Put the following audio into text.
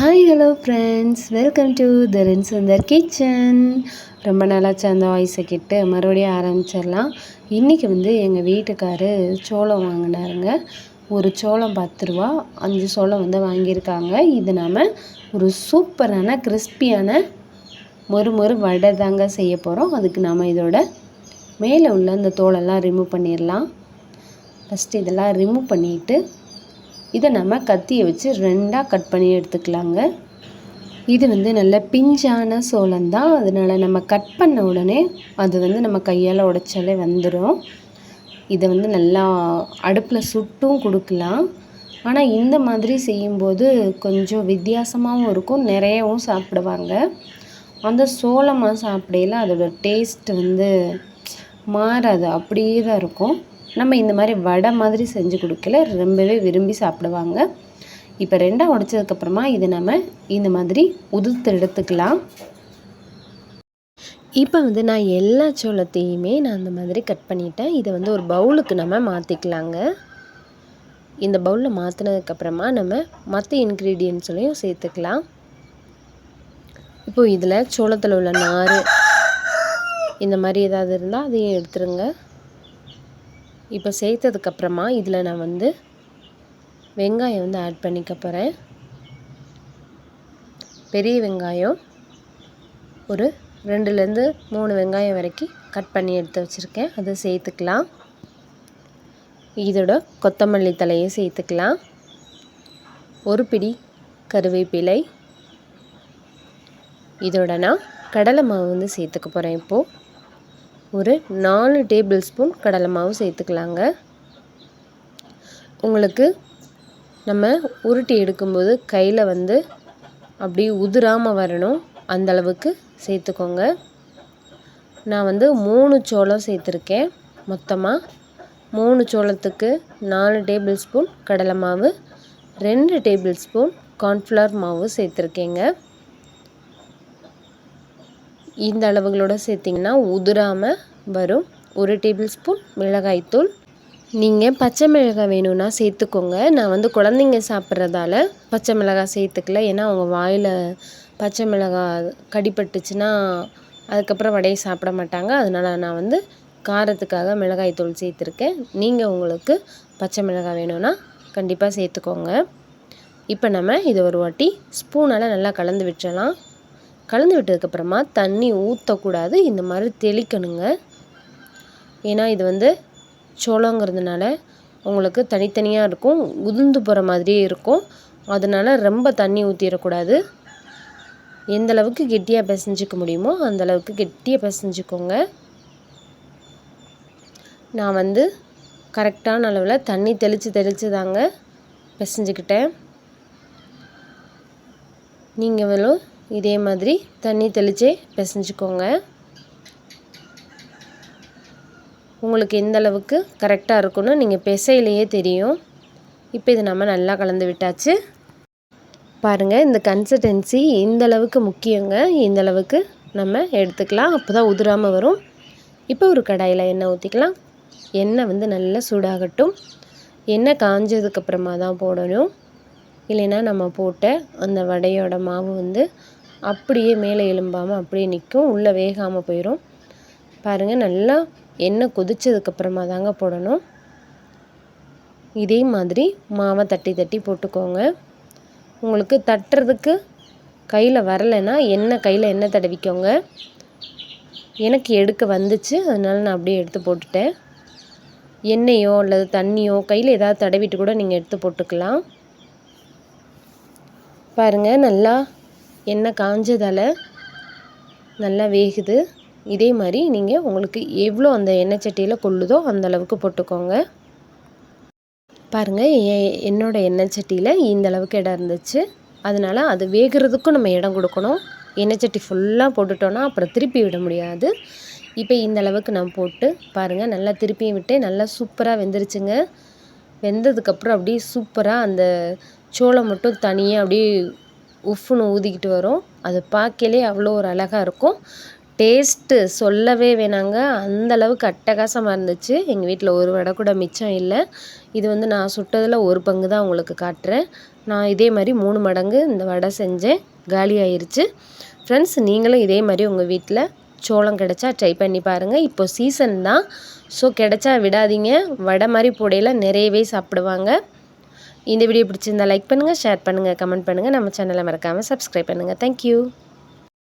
Hi hello friends welcome to the Sundar kitchen ரொம்ப நாளாச்சு அந்த வாய்ஸை கிட்டு மறுபடியும் ஆரம்பிச்சிடலாம். இன்றைக்கி வந்து எங்கள் வீட்டுக்காரு சோளம் வாங்கினாருங்க. ஒரு சோளம் பத்து ரூபா அஞ்சு சோளம் வந்து வாங்கியிருக்காங்க. இது நாம் ஒரு சூப்பரான கிறிஸ்பியான மொறு மொறு வடை தாங்க செய்ய போகிறோம் அதுக்கு நாம் இதோட மேலே உள்ள அந்த தோலெல்லாம் ரிமூவ் பண்ணிடலாம். ஃபஸ்ட்டு இதெல்லாம் ரிமூவ் பண்ணிவிட்டு இதை நம்ம கத்தியை வச்சு ரெண்டாக கட் பண்ணி எடுத்துக்கலாங்க. இது வந்து நல்ல பிஞ்சான சோளம் தான் அதனால் நம்ம கட் பண்ண உடனே அது வந்து நம்ம கையால் உடைச்சாலே வந்துடும் இதை வந்து நல்லா அடுப்பில் சுட்டும் கொடுக்கலாம். ஆனால் இந்த மாதிரி செய்யும்போது கொஞ்சம் வித்தியாசமாகவும் இருக்கும். நிறையவும் சாப்பிடுவாங்க. அந்த சோளமாக சாப்பிடையில அதோடய டேஸ்ட் வந்து மாறாது. அப்படியே தான் இருக்கும். நம்ம இந்த மாதிரி வடை மாதிரி செஞ்சு கொடுக்கல. ரொம்பவே விரும்பி சாப்பிடுவாங்க. இப்போ ரெண்டாக உடைச்சதுக்கப்புறமா இதை நம்ம இந்த மாதிரி உதிர்த்து எடுத்துக்கலாம். இப்போ வந்து நான் எல்லா சோளத்தையுமே நான் அந்த மாதிரி கட் பண்ணிட்டேன். இதை வந்து ஒரு பவுலுக்கு நம்ம மாற்றிக்கலாங்க இந்த பவுலில் மாற்றினதுக்கப்புறமா நம்ம மற்ற இன்க்ரீடியன்ட்ஸ்லையும் சேர்த்துக்கலாம். இப்போது இதில் சோளத்தில் உள்ள நார் இந்த மாதிரி ஏதாவது இருந்தால் அதையும் எடுத்துருங்க. இப்போ சேர்த்ததுக்கப்புறமா இதில் நான் வந்து வெங்காயம் வந்து ஆட் பண்ணிக்க போகிறேன். பெரிய வெங்காயம் ஒரு ரெண்டுலேருந்து மூணு வெங்காயம் வரைக்கும் கட் பண்ணி எடுத்து வச்சுருக்கேன். அதை சேர்த்துக்கலாம். இதோட கொத்தமல்லி தலையை சேர்த்துக்கலாம். ஒரு பிடி கருவேப்பிலை. இதோட நான் கடலை மாவு வந்து சேர்த்துக்க போகிறேன் இப்போது. ஒரு நாலு டேபிள் ஸ்பூன் கடலை மாவு சேர்த்துக்கலாங்க. உங்களுக்கு நம்ம உருட்டி எடுக்கும்போது கையில் வந்து அப்படியே உதிராமல் வரணும். அந்தளவுக்கு சேர்த்துக்கோங்க. நான் வந்து மூணு சோளம் சேர்த்துருக்கேன். மொத்தமாக மூணு சோளத்துக்கு நாலு டேபிள் ஸ்பூன் கடலை மாவு ரெண்டு டேபிள் ஸ்பூன் கார்ன்ஃப்ளவர் மாவு சேர்த்துருக்கேங்க. இந்த அளவுகளோடு சேர்த்திங்கன்னா உதிராமல் வரும். ஒரு டேபிள் ஸ்பூன் மிளகாய்த்தூள் நீங்கள் பச்சை மிளகாய் வேணும்னா சேர்த்துக்கோங்க. நான் வந்து குழந்தைங்க சாப்பிட்றதால பச்சை மிளகாய் சேர்த்துக்கல. ஏன்னா அவங்க வாயில் பச்சை மிளகாய் கடிப்பட்டுச்சுன்னா அதுக்கப்புறம் வடையை சாப்பிட மாட்டாங்க. அதனால் நான் வந்து காரத்துக்காக மிளகாய் தூள் சேர்த்துருக்கேன். நீங்கள் உங்களுக்கு பச்சை மிளகாய் வேணும்னா கண்டிப்பாக சேர்த்துக்கோங்க. இப்போ நம்ம இதை ஒரு வாட்டி ஸ்பூனால் நல்லா கலந்து விட்டுறலாம். கலந்து விட்டதுக்கப்புறமா தண்ணி ஊற்றக்கூடாது இந்த மாதிரி தெளிக்கணுங்க. ஏன்னா இது வந்து சோளங்கிறதுனால உங்களுக்கு தனித்தனியாக இருக்கும் உதிர்ந்து போகிற மாதிரியே இருக்கும். அதனால் ரொம்ப தண்ணி ஊற்றிடக்கூடாது எந்த அளவுக்கு கெட்டியாக பிசைஞ்சிக்க முடியுமோ அந்த அளவுக்கு கெட்டியாக பிசைஞ்சிக்கோங்க. நான் வந்து கரெக்டான அளவில் தண்ணி தெளித்து தெளித்து தாங்க பிசைஞ்சிக்கிட்டேன். நீங்களும் இதே மாதிரி தண்ணி தெளித்து பிசைஞ்சிக்கோங்க. உங்களுக்கு எந்த அளவுக்கு கரெக்டாக இருக்குன்னு நீங்கள் பிசையிலேயே தெரியும். இப்போ இது நம்ம நல்லா கலந்து விட்டாச்சு. பாருங்கள் இந்த கன்சிஸ்டன்சி இந்த அளவுக்கு முக்கியங்க. இந்த அளவுக்கு நம்ம எடுத்துக்கலாம். அப்போ தான் உதிராமல் வரும். இப்போ ஒரு கடாயில் எண்ணெய் ஊற்றிக்கலாம் எண்ணெய் வந்து நல்லா சூடாகட்டும். எண்ணெய் காஞ்சதுக்கப்புறமா தான் போடணும். இல்லைன்னா நம்ம போட்ட அந்த வடையோட மாவு வந்து அப்படியே மேலே எலும்பாமல் அப்படியே நிற்கும். உள்ளே வேகாமல் போயிடும் பாருங்கள் நல்லா எண்ணெய் கொதித்ததுக்கப்புறமா தாங்க போடணும். இதே மாதிரி மாவை தட்டி தட்டி போட்டுக்கோங்க. உங்களுக்கு தட்டுறதுக்கு கையில் வரலைன்னா எண்ணெய் கையில் எண்ணெய் தடவிக்கோங்க. எனக்கு எடுக்க வந்துச்சு அதனால் நான் அப்படியே எடுத்து போட்டுட்டேன். எண்ணெயோ அல்லது தண்ணியோ கையில் ஏதாவது தடவிட்டு கூட நீங்கள் எடுத்து போட்டுக்கலாம். பாருங்கள் நல்லா எண்ணெய் காஞ்சதால் நல்லா வேகுது. இதே மாதிரி நீங்கள் உங்களுக்கு எவ்வளோ அந்த எண்ணெய் சட்டியில் கொள்ளுதோ அந்த அளவுக்கு போட்டுக்கோங்க. பாருங்கள் என்னோடய எண்ணெய் சட்டியில் இந்த அளவுக்கு இடம் இருந்துச்சு. அதனால் அது வேகிறதுக்கும் நம்ம இடம் கொடுக்கணும். எண்ணெய் சட்டி ஃபுல்லாக போட்டுட்டோன்னா அப்புறம் திருப்பி விட முடியாது. இப்போ இந்த அளவுக்கு நான் போட்டு பாருங்கள் நல்லா திருப்பியும் விட்டு நல்லா சூப்பராக வெந்துருச்சுங்க. வெந்ததுக்கப்புறம் அப்படியே சூப்பராக அந்த சோளம் மட்டும் தனியாக அப்படியே உஃப்னு ஊதிக்கிட்டு வரும். அது பார்க்கலே அவ்வளோ ஒரு அழகாக இருக்கும். டேஸ்ட்டு சொல்லவே வேணாங்க. அந்தளவுக்கு அட்டகாசமாக இருந்துச்சு. எங்கள் வீட்டில் ஒரு வடை கூட மிச்சம் இல்லை. இது வந்து நான் சுட்டதில் ஒரு பங்கு தான் உங்களுக்கு காட்டுறேன். நான் இதே மாதிரி மூணு மடங்கு இந்த வடை செஞ்சேன். காலி ஆயிடுச்சு ஃப்ரெண்ட்ஸ் நீங்களும் இதே மாதிரி உங்கள் வீட்டில் சோளம் கிடச்சா ட்ரை பண்ணி பாருங்கள் இப்போ சீசன் தான். ஸோ கிடச்சா விடாதீங்க. வடை மாதிரி புடையில் நிறையவே சாப்பிடுவாங்க. இந்த வீடியோ பிடிச்சிருந்தா லைக் பண்ணுங்கள் ஷேர் பண்ணுங்கள் கமெண்ட் பண்ணுங்கள் நம்ம சேனலை மறக்காமல் சப்ஸ்கிரைப் பண்ணுங்கள் தேங்க்யூ